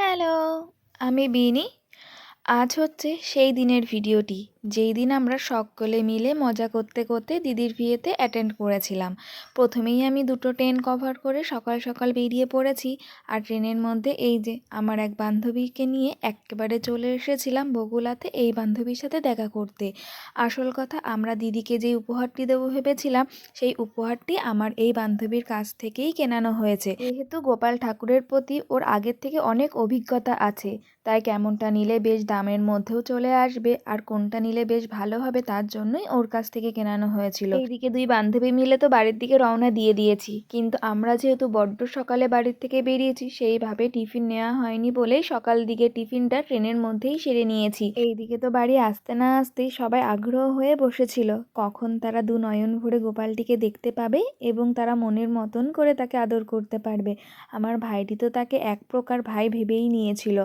Hello আমি বিনি। আজ হচ্ছে সেই দিনের ভিডিওটি। যেই দিন আমরা সকলে মিলে মজা করতে করতে দিদির বিয়েতে অ্যাটেন্ড করেছিলাম। প্রথমেই আমি দুটো ট্রেন কভার করে সকাল সকাল বেরিয়ে পড়েছি আর ট্রেনের মধ্যে এই যে আমার এক বান্ধবীকে নিয়ে একেবারে চলে এসেছিলাম বগুলাতে এই বান্ধবীর সাথে দেখা করতে। আসল কথা আমরা দিদিকে যেই উপহারটি দেবো ভেবেছিলাম, সেই উপহারটি আমার এই বান্ধবীর কাছ থেকেই কেনানো হয়েছে। যেহেতু গোপাল ঠাকুরের প্রতি ওর আগের থেকে অনেক অভিজ্ঞতা আছে, তাই কেমনটা নিলে বেশ দামের মধ্যেও চলে আসবে আর কোনটা বেশ ভালো হবে তার জন্যই ওর কাছ থেকে কেনানো হয়েছিল। এইদিকে দুই বান্ধবী মিলে তো বাড়ির দিকে রওনা দিয়ে দিয়েছি। কিন্তু আমরা যেহেতু বড্ড সকালে বাড়ির থেকে বেরিয়েছি, সেইভাবে টিফিন নেওয়া হয়নি বলেই সকাল দিকে টিফিনটা ট্রেনের মধ্যেই সেরে নিয়েছি। এইদিকে তো বাড়ি আসতে না আসতেই সবাই আগ্রহ হয়ে বসেছিল। কখন তারা দু নয়ন ভরে গোপালটিকে দেখতে পাবে এবং তারা মনের মতন করে তাকে আদর করতে পারবে, আমার ভাইটি তো তাকে এক প্রকার ভাই ভেবেই নিয়েছিল।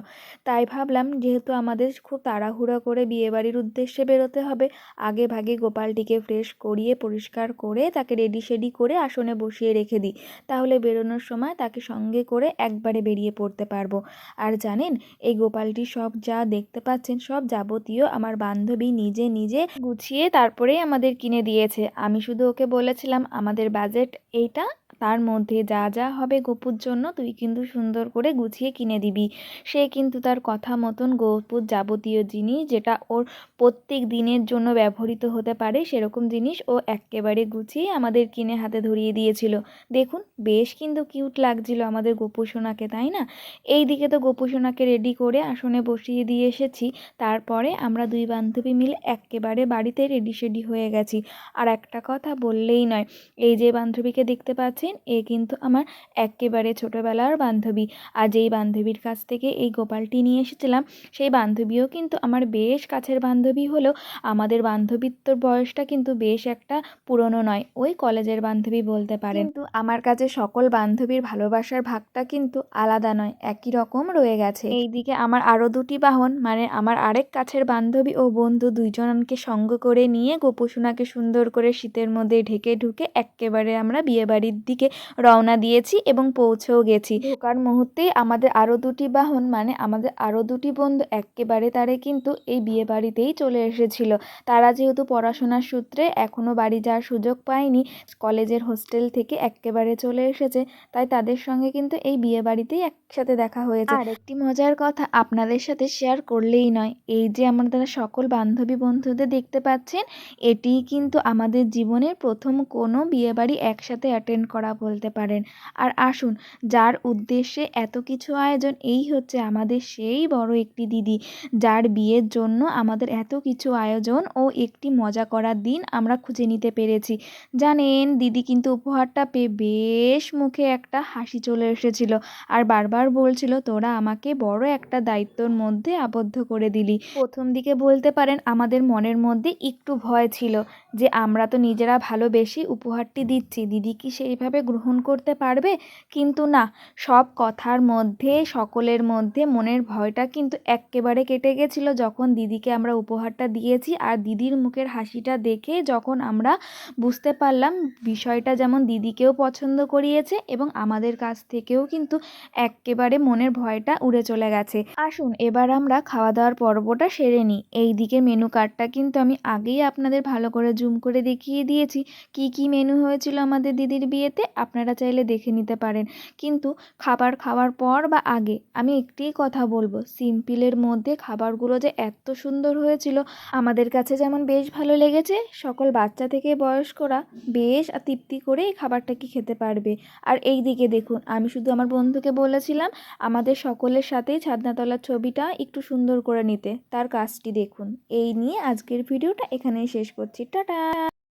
তাই ভাবলাম, যেহেতু আমাদের খুব তাড়াহুড়ো করে বিয়েবাড়ির উদ্দেশ্যে বেরোতে হবে। আগে ভাগে গোপালটিকে ফ্রেশ করিয়ে পরিষ্কার করে তাকে রেডি শেডি করে আসনে বসিয়ে রেখে দিই। তাহলে বেরোনোর সময় তাকে সঙ্গে করে একবারে বেরিয়ে পড়তে পারব। আর জানেন, এই গোপালটি সব যা দেখতে পাচ্ছেন সব যাবতীয় আমার বান্ধবী নিজে নিজে গুছিয়ে তারপরেই আমাদের কিনে দিয়েছে। আমি শুধু ওকে বলেছিলাম, আমাদের বাজেট এইটা তার মধ্যে যা যা হবে গোপুর জন্য তুই কিন্তু সুন্দর করে গুছিয়ে কিনে দিবি। সে কিন্তু তার কথা মতন গোপুর যাবতীয় জিনিস যেটা ওর প্রত্যেক দিনের জন্য ব্যবহৃত হতে পারে সেরকম জিনিস ও একেবারে গুছিয়ে আমাদের কিনে হাতে ধরিয়ে দিয়েছিল। দেখুন, বেশ কিন্তু কিউট লাগছিল আমাদের গোপু সোনাকে, তাই না? এই দিকে তো গোপু সোনাকে রেডি করে আসনে বসিয়ে দিয়ে এসেছি। তারপরে আমরা দুই বান্ধবী মিলে একেবারে বাড়িতে রেডি শেডি হয়ে গেছি। আর একটা কথা বললেই নয়, এই যে বান্ধবীকে দেখতে পাচ্ছেন এ কিন্তু আমার একেবারে ছোটোবেলার বান্ধবী। আর যেই বান্ধবীর কাছ থেকে এই গোপালটি নিয়ে এসেছিলাম সেই বান্ধবীও কিন্তু আমার বেশ কাছের বান্ধবী হলেও আমাদের বান্ধবীত্বর বয়সটা কিন্তু বেশ একটা পুরনো নয় ওই কলেজের বান্ধবী বলতে পারেন। কিন্তু আমার কাছে সকল বান্ধবীর ভালোবাসার ভাগটা কিন্তু আলাদা নয় একই রকম রয়ে গেছে। এইদিকে আমার আরও দুটি বাহন মানে আমার আরেক কাছের বান্ধবী ও বন্ধু দুইজনকে সঙ্গ করে নিয়ে গোপুসোনাকে সুন্দর করে শীতের মধ্যে ঢেকে ঢুকে একেবারে আমরা বিয়েবাড়ির দিকে রওনা দিয়েছি এবং পৌঁছেও গেছি। ঢোকার মুহূর্তেই আমাদের আরও দুটি বাহন মানে আমাদের আরও দুটি বন্ধু একেবারে তারে কিন্তু এই বিয়ে বাড়িতেই চলে এসেছিল। তারা যেহেতু পড়াশোনার সূত্রে এখনও বাড়ি যাওয়ার সুযোগ পায়নি, কলেজের হোস্টেল থেকে একেবারে চলে এসেছে, তাই তাদের সঙ্গে কিন্তু এই বিয়ে বাড়িতেই একসাথে দেখা হয়েছে। আর একটি মজার কথা আপনাদের সাথে শেয়ার করলেই নয়, এই যে আমাদের সকল বান্ধবী বন্ধুদের দেখতে পাচ্ছেন, এটিই কিন্তু আমাদের জীবনের প্রথম কোনো বিয়েবাড়ি একসাথে অ্যাটেন্ড করা বলতে পারেন। আর আসুন, যার উদ্দেশ্যে এত কিছু আয়োজন, এই হচ্ছে আমাদের সেই বড় একটি দিদি, যার বিয়ের জন্য আমাদের এত কিছু আয়োজন ও একটি মজা করার দিন আমরা খুঁজে নিতে পেরেছি। জানেন, দিদি কিন্তু উপহারটা পেয়ে বেশ মুখে একটা হাসি চলে এসেছিল আর বারবার বলছিল, তোরা আমাকে বড় একটা দায়িত্বর মধ্যে আবদ্ধ করে দিলি। প্রথম দিকে বলতে পারেন, আমাদের মনের মধ্যে একটু ভয় ছিল যে, আমরা তো নিজেরা ভালোবেসে উপহারটি দিচ্ছি, দিদি কি সেইভাবে গ্রহণ করতে পারবে? কিন্তু না, সব কথার মধ্যে, সকলের মধ্যে মনের ভয়টা কিন্তু একেবারে কেটে গেছিল যখন দিদিকে আমরা উপহারটা দিয়েছি। আর দিদির মুখের হাসিটা দেখে যখন আমরা বুঝতে পারলাম বিষয়টা যেমন দিদিকেও পছন্দ করিয়েছে এবং আমাদের কাছ থেকেও কিন্তু একেবারে মনের ভয়টা উড়ে চলে গেছে। আসুন, এবার আমরা খাওয়া দাওয়ার পর্বটা সেরে নিই। এই দিকে মেনু কার্ডটা কিন্তু আমি আগেই আপনাদের ভালো করে জুম করে দেখিয়ে দিয়েছি। কি কি মেনু হয়েছিল আমাদের দিদির বিয়েতে? আপনারা চাইলে দেখে নিতে পারেন। কিন্তু খাবার খাওয়ার পর বা আগে আমি একটিই কথা বলব, সিম্পিলের মধ্যে খাবারগুলো যে এত সুন্দর হয়েছিল, আমাদের কাছে যেমন বেশ ভালো লেগেছে, সকল বাচ্চা থেকে বয়স্করা বেশ তৃপ্তি করে এই খাবারটা কি খেতে পারবে। আর এই দিকে দেখুন, আমি শুধু আমার বন্ধুকে বলেছিলাম, আমাদের সকলের সাথেই ছাদনাতলার ছবিটা একটু সুন্দর করে নিতে। তার কাজটি দেখুন। এই নিয়ে আজকের ভিডিওটা এখানেই শেষ করছি। টাটা!